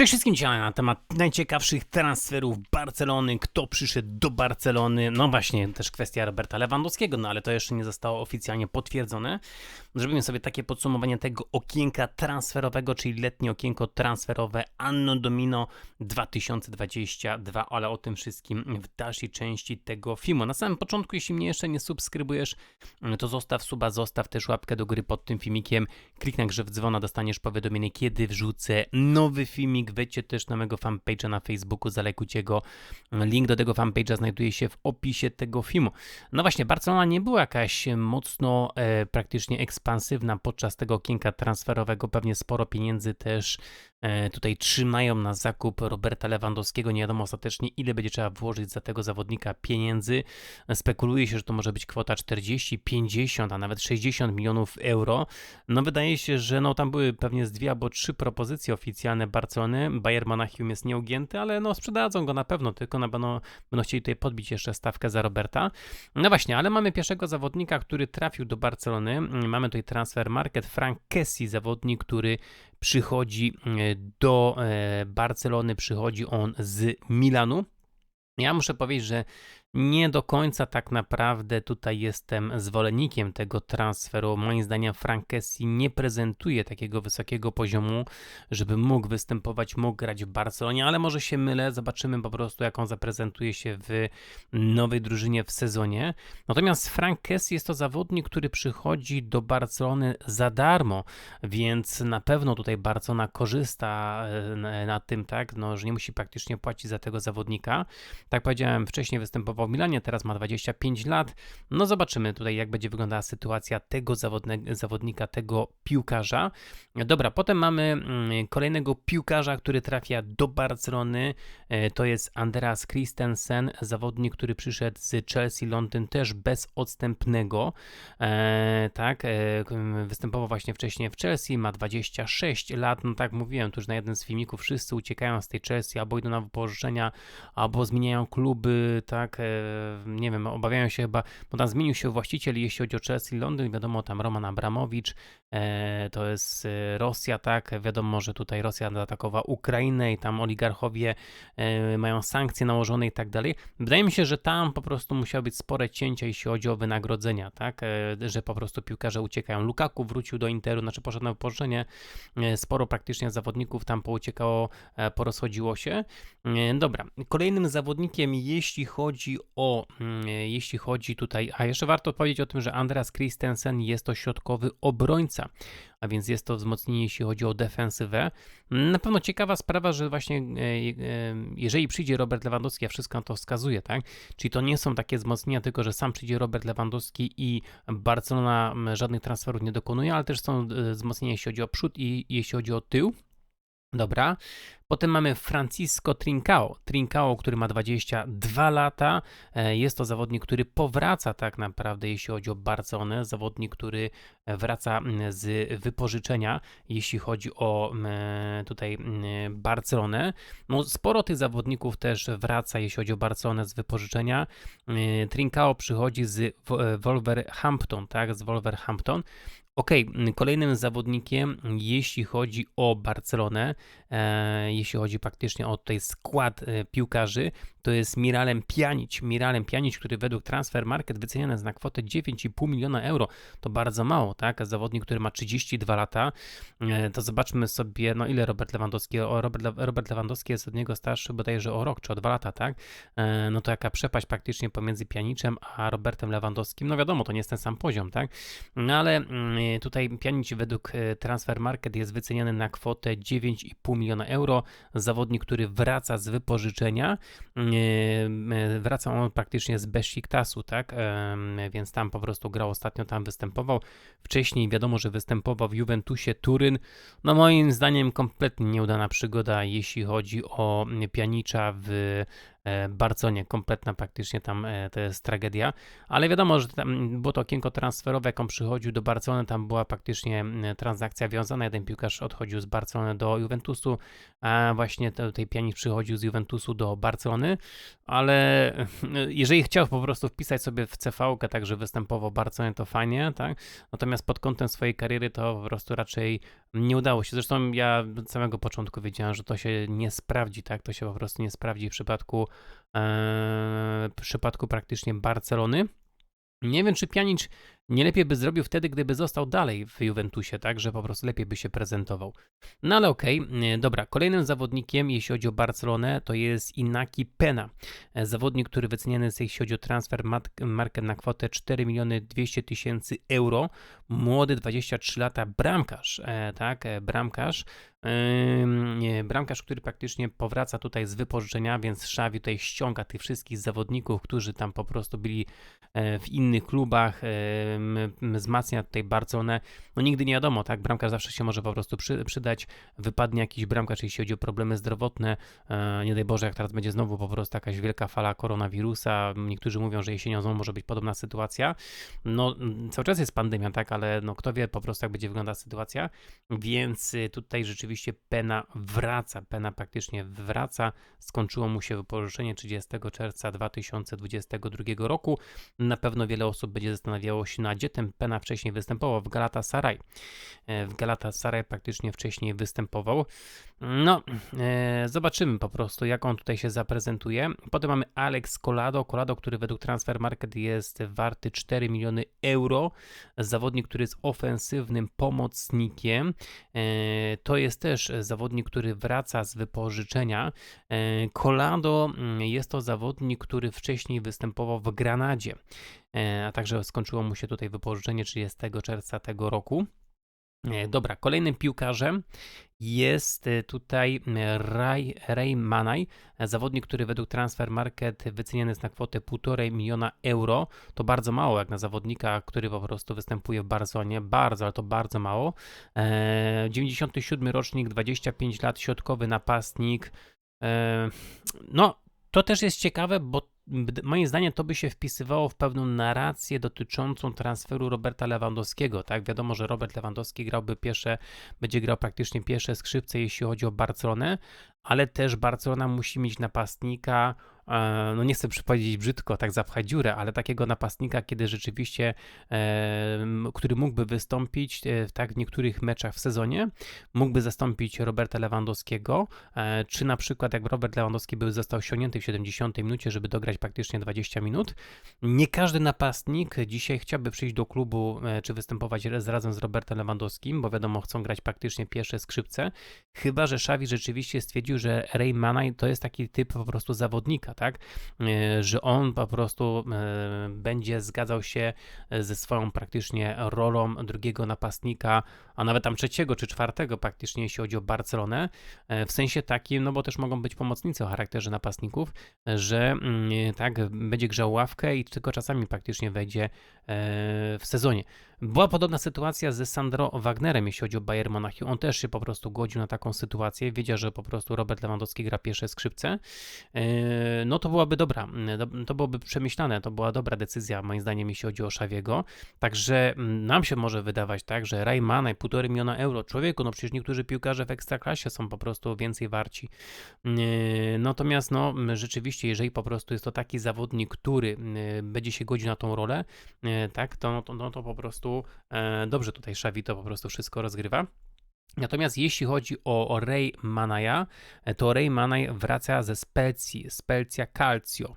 Cześć wszystkim dzisiaj na temat najciekawszych transferów Barcelony, kto przyszedł do Barcelony, no właśnie też kwestia Roberta Lewandowskiego, no ale to jeszcze nie zostało oficjalnie potwierdzone. Zrobimy sobie takie podsumowanie tego okienka transferowego, czyli letnie okienko transferowe Anno Domino 2022, ale o tym wszystkim w dalszej części tego filmu. Na samym początku, jeśli mnie jeszcze nie subskrybujesz, to zostaw suba, zostaw też łapkę do gry pod tym filmikiem, kliknij grzew dzwona, dostaniesz powiadomienie, kiedy wrzucę nowy filmik, wejdźcie też na mojego fanpage'a na Facebooku, zalekujcie go. Link do tego fanpage'a znajduje się w opisie tego filmu. No właśnie, Barcelona nie była jakaś mocno e, praktycznie ekspansywna podczas tego okienka transferowego. Pewnie sporo pieniędzy też e, tutaj trzymają na zakup Roberta Lewandowskiego. Nie wiadomo ostatecznie, ile będzie trzeba włożyć za tego zawodnika pieniędzy. Spekuluje się, że to może być kwota 40, 50, a nawet 60 milionów euro. No wydaje się, że no tam były pewnie z dwie albo trzy propozycje oficjalne Barcelony. Bayern Monachium jest nieugięty, ale no sprzedadzą go na pewno, tylko na pewno będą chcieli tutaj podbić jeszcze stawkę za Roberta. No właśnie, ale mamy pierwszego zawodnika, który trafił do Barcelony. Mamy tutaj transfer market Frank Kessi, zawodnik, który przychodzi e, do e, Barcelony, przychodzi on z Milanu. Ja muszę powiedzieć, że nie do końca tak naprawdę tutaj jestem zwolennikiem tego transferu. Moim zdaniem Frank Kessie nie prezentuje takiego wysokiego poziomu, żeby mógł występować, mógł grać w Barcelonie, ale może się mylę, zobaczymy po prostu jak on zaprezentuje się w nowej drużynie w sezonie. Natomiast Frank Kessie jest to zawodnik, który przychodzi do Barcelony za darmo, więc na pewno tutaj Barcelona korzysta e, na tym, tak, no, że nie musi praktycznie płacić za tego zawodnika. Tak powiedziałem, wcześniej występował w Milanie, teraz ma 25 lat. No zobaczymy tutaj, jak będzie wyglądała sytuacja tego zawodnika, tego piłkarza. Dobra, potem mamy mm, kolejnego piłkarza, który trafia do Barcelony. E, to jest Andreas Christensen, zawodnik, który przyszedł z Chelsea Londyn też bez odstępnego. E, tak, e, występował właśnie wcześniej w Chelsea, ma 26 lat. No tak mówiłem, tu już na jeden z filmików wszyscy uciekają z tej Chelsea, albo idą na wypożyczenia, albo zmieniają kluby, tak, nie wiem, obawiają się chyba, bo tam zmienił się właściciel, jeśli chodzi o Chelsea Londyn, wiadomo, tam Roman Abramowicz, e, to jest e, Rosja, tak, wiadomo, że tutaj Rosja zaatakowała Ukrainę i tam oligarchowie e, mają sankcje nałożone i tak dalej. Wydaje mi się, że tam po prostu musiały być spore cięcia, jeśli chodzi o wynagrodzenia, tak, że po prostu piłkarze uciekają. Lukaku wrócił do Interu, znaczy poszedł na wypożyczenie, sporo praktycznie zawodników tam pouciekało, porozchodziło się. Dobra, kolejnym zawodnikiem, jeśli chodzi o, mm, jeśli chodzi tutaj, a jeszcze warto powiedzieć o tym, że Andreas Christensen jest to środkowy obrońca, a więc jest to wzmocnienie, jeśli chodzi o defensywę. Na pewno ciekawa sprawa, że właśnie e, e, jeżeli przyjdzie Robert Lewandowski, a wszystko na to wskazuje, tak? Czyli to nie są takie wzmocnienia, tylko że sam przyjdzie Robert Lewandowski i Barcelona żadnych transferów nie dokonuje, ale też są e, wzmocnienia, jeśli chodzi o przód i jeśli chodzi o tył. Dobra. Potem mamy Francisco Trincao. Trincao, który ma 22 lata. E, jest to zawodnik, który powraca tak naprawdę, jeśli chodzi o Barcelonę. Zawodnik, który wraca z wypożyczenia, jeśli chodzi o tutaj Barcelonę. No, sporo tych zawodników też wraca, jeśli chodzi o Barcelonę z wypożyczenia. E, Trincao przychodzi z Wolverhampton, tak, z Wolverhampton. Ok, kolejnym zawodnikiem, jeśli chodzi o Barcelonę, e, jeśli chodzi praktycznie o tutaj skład e, piłkarzy, to jest Miralem Pjanic. Miralem Pjanic, który według Transfer Market wyceniany jest na kwotę 9,5 miliona euro. To bardzo mało, tak? Zawodnik, który ma 32 lata, e, to zobaczmy sobie, no ile Robert Lewandowski, o, Robert, Robert Lewandowski jest od niego starszy bodajże o rok czy o dwa lata, tak? E, no to jaka przepaść praktycznie pomiędzy Pjanicem a Robertem Lewandowskim. No wiadomo, to nie jest ten sam poziom, tak? No ale mm, tutaj Pjanic według e, Transfer Market jest wyceniany na kwotę 9,5 miliona euro. Zawodnik, który wraca z wypożyczenia wraca on praktycznie z Besiktasu, tak? Więc tam po prostu grał ostatnio, tam występował. Wcześniej wiadomo, że występował w Juventusie Turyn. No moim zdaniem kompletnie nieudana przygoda, jeśli chodzi o Pianicza w e, Barconie. Kompletna praktycznie tam e, to jest tragedia. Ale wiadomo, że tam było to okienko transferowe, jak on przychodził do Barcelony, tam była praktycznie m, transakcja wiązana. Jeden piłkarz odchodził z Barcelony do Juventusu, a właśnie te- tej pianik przychodził z Juventusu do Barcelony. Ale e, jeżeli chciał po prostu wpisać sobie w CV, tak, że występował to fajnie, tak? Natomiast pod kątem swojej kariery to po prostu raczej nie udało się. Zresztą ja od samego początku wiedziałem, że to się nie sprawdzi, tak? To się po prostu nie sprawdzi w przypadku, e, w przypadku praktycznie Barcelony. Nie wiem, czy Pjanic nie lepiej by zrobił wtedy, gdyby został dalej w Juventusie, tak, że po prostu lepiej by się prezentował. No ale okej, e, dobra, kolejnym zawodnikiem, jeśli chodzi o Barcelonę, to jest Inaki Pena. E, Zawodnik, który wyceniany jest, jeśli chodzi o transfer markę na kwotę 4 miliony 200 tysięcy euro. Młody, 23 lata, bramkarz, e, tak, bramkarz. Bramkarz, który praktycznie powraca tutaj z wypożyczenia, więc Xavi tutaj ściąga tych wszystkich zawodników, którzy tam po prostu byli w innych klubach, wzmacnia tutaj Barcelonę. No nigdy nie wiadomo, tak, bramkarz zawsze się może po prostu przy, przydać, wypadnie jakiś bramkarz, jeśli chodzi o problemy zdrowotne, e, nie daj Boże, jak teraz będzie znowu po prostu jakaś wielka fala koronawirusa, niektórzy mówią, że jesienią znowu może być podobna sytuacja, no mm, cały czas jest pandemia, tak, ale no kto wie po prostu jak będzie wyglądała sytuacja, więc y, tutaj rzeczywiście Pena wraca, Pena praktycznie wraca, skończyło mu się wypożyczenie 30 czerwca 2022 roku, na pewno wiele osób będzie zastanawiało się, na gdzie ten Pena wcześniej występował, w Galatasaray, E, w Galatasaray praktycznie wcześniej występował, no, e, zobaczymy po prostu, jak on tutaj się zaprezentuje. Potem mamy Alex Colado, Colado, który według Transfer Market jest warty 4 miliony euro. Zawodnik, który jest ofensywnym pomocnikiem. E, to jest też zawodnik, który wraca z wypożyczenia. E, Colado mm, jest to zawodnik, który wcześniej występował w Granadzie, e, a także skończyło mu się tutaj wypożyczenie 30 czerwca tego roku. E, Dobra, kolejnym piłkarzem jest e, tutaj e, Ray, Ray Manaj, e, zawodnik, który według Transfer Market wyceniany jest na kwotę 1,5 miliona euro. To bardzo mało jak na zawodnika, który po prostu występuje w Barcelonie. Bardzo, ale to bardzo mało. E, 97 rocznik, 25 lat, środkowy napastnik. E, no, to też jest ciekawe, bo moim zdaniem to by się wpisywało w pewną narrację dotyczącą transferu Roberta Lewandowskiego, tak? Wiadomo, że Robert Lewandowski grałby pierwsze, będzie grał praktycznie pierwsze skrzypce, jeśli chodzi o Barcelonę, ale też Barcelona musi mieć napastnika, no nie chcę przypowiedzieć brzydko, tak zapchać dziurę, ale takiego napastnika, kiedy rzeczywiście, e, który mógłby wystąpić e, tak w niektórych meczach w sezonie, mógłby zastąpić Roberta Lewandowskiego, e, czy na przykład jak Robert Lewandowski był został ściągnięty w 70 minucie, żeby dograć praktycznie 20 minut. Nie każdy napastnik dzisiaj chciałby przyjść do klubu, e, czy występować raz- razem z Robertem Lewandowskim, bo wiadomo, chcą grać praktycznie pierwsze skrzypce, chyba, że Xavi rzeczywiście stwierdził, że Ray Manaj to jest taki typ po prostu zawodnika, tak, E, że on po prostu e, będzie zgadzał się e, ze swoją praktycznie rolą drugiego napastnika, a nawet tam trzeciego czy czwartego praktycznie, jeśli chodzi o Barcelonę, w sensie takim, no bo też mogą być pomocnicy o charakterze napastników, że mm, tak, będzie grzał ławkę i tylko czasami praktycznie wejdzie w sezonie. Była podobna sytuacja ze Sandro Wagnerem, jeśli chodzi o Bayern Monachium. On też się po prostu godził na taką sytuację, wiedział, że po prostu Robert Lewandowski gra pierwsze skrzypce. No to byłaby dobra, e, to byłoby przemyślane, to była dobra decyzja moim zdaniem, jeśli chodzi o Szawiego. Także mm, nam się może wydawać tak, że Raymanaj, 1,5 miliona euro, człowieku, no przecież niektórzy piłkarze w Ekstraklasie są po prostu więcej warci. E, Natomiast no rzeczywiście, jeżeli po prostu jest to taki zawodnik, który m, będzie się godził na tą rolę, e, tak, to, no to, no to po prostu e, dobrze tutaj Szawi to po prostu wszystko rozgrywa. Natomiast jeśli chodzi o, Ray Manaja, e, to Ray Manaj wraca ze Specji, Spezia Calcio.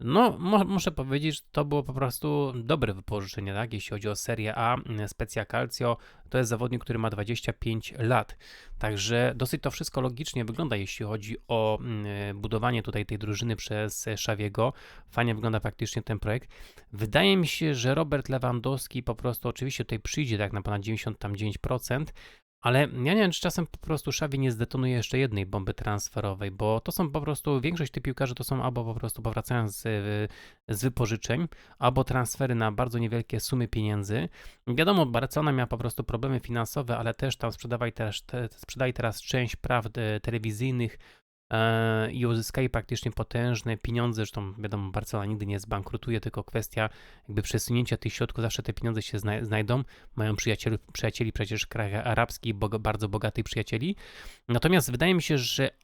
No, mo, muszę powiedzieć, że to było po prostu dobre wypożyczenie, tak? Jeśli chodzi o Serie A, m, Spezia Calcio, to jest zawodnik, który ma 25 lat. Także dosyć to wszystko logicznie wygląda, jeśli chodzi o mm, budowanie tutaj tej drużyny przez Szawiego. Fajnie wygląda faktycznie ten projekt. Wydaje mi się, że Robert Lewandowski po prostu oczywiście tutaj przyjdzie tak na ponad 99%, ale ja nie wiem, czy czasem po prostu Xavi nie zdetonuje jeszcze jednej bomby transferowej, bo to są po prostu, większość tych piłkarzy to są albo po prostu powracają z, z wypożyczeń, albo transfery na bardzo niewielkie sumy pieniędzy. Wiadomo, Barcelona miała po prostu problemy finansowe, ale też tam sprzedawaj też, te, teraz część praw e, telewizyjnych i uzyskali praktycznie potężne pieniądze. Zresztą wiadomo, Barcelona nigdy nie zbankrutuje, tylko kwestia jakby przesunięcia tych środków, zawsze te pieniądze się zna- znajdą. Mają przyjacieli, przyjacieli przecież w krajach arabskich, bardzo bogatych przyjacieli. Natomiast wydaje mi się, że e,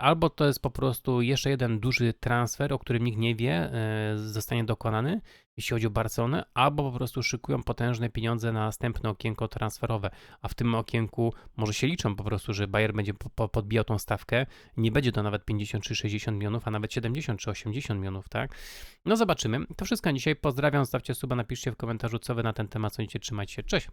albo to jest po prostu jeszcze jeden duży transfer, o którym nikt nie wie, e, zostanie dokonany, jeśli chodzi o Barcelonę, albo po prostu szykują potężne pieniądze na następne okienko transferowe, a w tym okienku może się liczą po prostu, że Bayern będzie po, po, podbijał tą stawkę, nie będzie to nawet 50 czy 60 milionów, a nawet 70 czy 80 milionów, tak? No zobaczymy. To wszystko na dzisiaj. Pozdrawiam, zostawcie suba, napiszcie w komentarzu, co wy na ten temat sądzicie. Trzymajcie się. Cześć!